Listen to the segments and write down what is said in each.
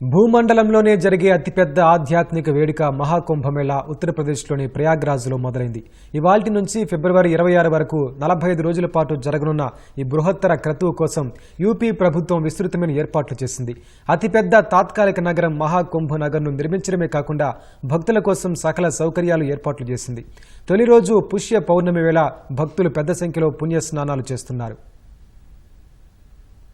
భూమండలంలోనే జరిగే అతిపెద్ద ఆధ్యాత్మిక వేడుక మహాకుంభమేళ ఉత్తరప్రదేశ్లోని ప్రయాగ్రాజ్లో మొదలైంది. ఇవాల్టి నుంచి ఫిబ్రవరి ఇరవై ఆరు వరకు నలభై ఐదు రోజుల పాటు జరగనున్న ఈ బృహత్తర క్రతువు కోసం యూపీ ప్రభుత్వం విస్తృతమైన ఏర్పాట్లు చేసింది. అతిపెద్ద తాత్కాలిక నగరం మహాకుంభ నగర్ను నిర్మించడమే కాకుండా భక్తుల కోసం సకల సౌకర్యాలు ఏర్పాట్లు చేసింది. తొలి రోజు పుష్య పౌర్ణమి వేళ భక్తులు పెద్ద సంఖ్యలో పుణ్య స్నానాలు చేస్తున్నారు.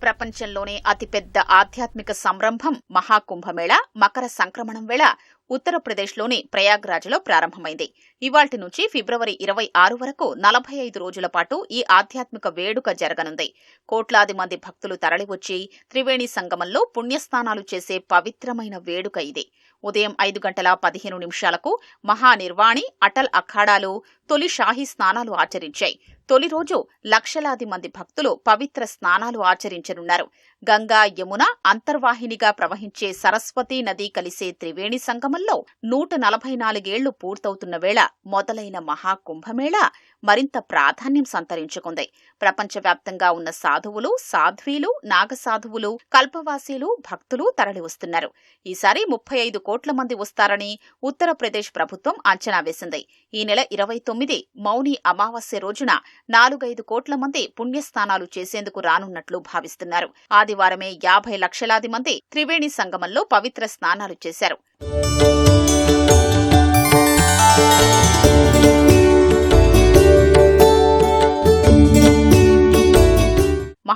ప్రపంచంలోనే అతిపెద్ద ఆధ్యాత్మిక సంరంభం మహాకుంభమేళ మకర సంక్రమణం వేళ ఉత్తరప్రదేశ్లోని ప్రయాగ్రాజ్లో ప్రారంభమైంది. ఇవాల్టి నుంచి ఫిబ్రవరి ఇరవై ఆరు వరకు నలభై ఐదు రోజుల పాటు ఈ ఆధ్యాత్మిక వేడుక జరగనుంది. కోట్లాది మంది భక్తులు తరలివచ్చి త్రివేణి సంగమంలో పుణ్యస్నానాలు చేసే పవిత్రమైన వేడుక ఇది. ఉదయం ఐదు గంటల పదిహేను నిమిషాలకు మహానిర్వాణి అటల్ అఖాడాలు తొలి షాహీ స్నానాలు ఆచరించాయి. తొలి రోజు లక్షలాది మంది భక్తులు పవిత్ర స్నానాలు ఆచరించనున్నారు. గంగా యమున అంతర్వాహినిగా ప్రవహించే సరస్వతీ నది కలిసే త్రివేణి సంగమంలో నూట నలభై నాలుగేళ్ళు పూర్తవుతున్న వేళ మొదలైన మహాకుంభమేళ మరింత ప్రాధాన్యం సంతరించుకుంది. ప్రపంచవ్యాప్తంగా ఉన్న సాధువులు సాధ్వీలు నాగసాధువులు కల్పవాసీలు భక్తులు తరలివస్తున్నారు. ఈసారి ముప్పై ఐదు కోట్ల మంది వస్తారని ఉత్తరప్రదేశ్ ప్రభుత్వం అంచనా వేసింది. ఈ నెల ఇరవై తొమ్మిది మౌని అమావాస్య రోజున నాలుగైదు కోట్ల మంది పుణ్యస్నానాలు చేసేందుకు రానున్నట్లు భావిస్తున్నారు. ఆదివారమే యాభై లక్షలాది మంది త్రివేణి సంగమంలో పవిత్ర స్నానాలు చేశారు.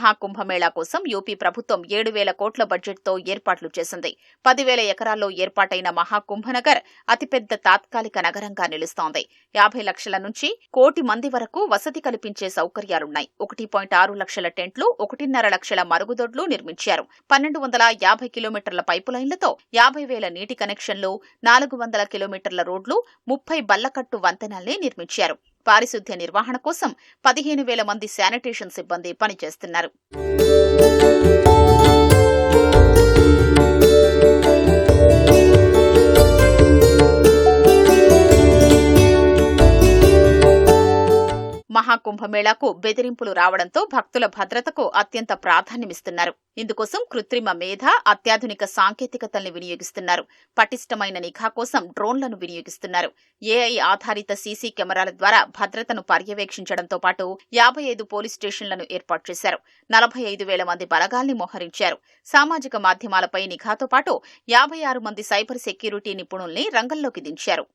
మహాకుంభమేళా కోసం యూపీ ప్రభుత్వం ఏడు వేల కోట్ల బడ్జెట్తో ఏర్పాట్లు చేసింది. పదివేల ఎకరాల్లో ఏర్పాటైన మహాకుంభనగర్ అతిపెద్ద తాత్కాలిక నగరంగా నిలుస్తోంది. యాభై లక్షల నుంచి కోటి మంది వరకు వసతి కల్పించే సౌకర్యాలున్నాయి. ఒకటి పాయింట్ ఆరు లక్షల టెంట్లు ఒకటిన్నర లక్షల మరుగుదొడ్లు నిర్మించారు. పన్నెండు వందల యాభై కిలోమీటర్ల పైపు లైన్లతో యాభై వేల నీటి కనెక్షన్లు నాలుగు వందల కిలోమీటర్ల రోడ్లు ముప్పై బల్లకట్టు వంతెనల్ని నిర్మించారు. పారిశుద్ధ్య నిర్వహణ కోసం పదిహేను వేల మంది శానిటేషన్ సిబ్బంది పనిచేస్తున్నారు. కుంభమేళాకు బెదిరింపులు రావడంతో భక్తుల భద్రతకు అత్యంత ప్రాధాన్యమిస్తున్నారు. ఇందుకోసం కృత్రిమ మేధ అత్యాధునిక సాంకేతికతల్ని వినియోగిస్తున్నారు. పటిష్టమైన నిఘా కోసం డ్రోన్లను వినియోగిస్తున్నారు. ఏఐ ఆధారిత సీసీ కెమెరాల ద్వారా భద్రతను పర్యవేక్షించడంతో పాటు యాభై ఐదు పోలీస్ స్టేషన్లను ఏర్పాటు చేశారు. నలభై ఐదు వేల మంది బలగాల్ని మోహరించారు. సామాజిక మాధ్యమాలపై నిఘాతో పాటు యాభై ఆరు మంది సైబర్ సెక్యూరిటీ నిపుణుల్ని రంగంలోకి దించారు.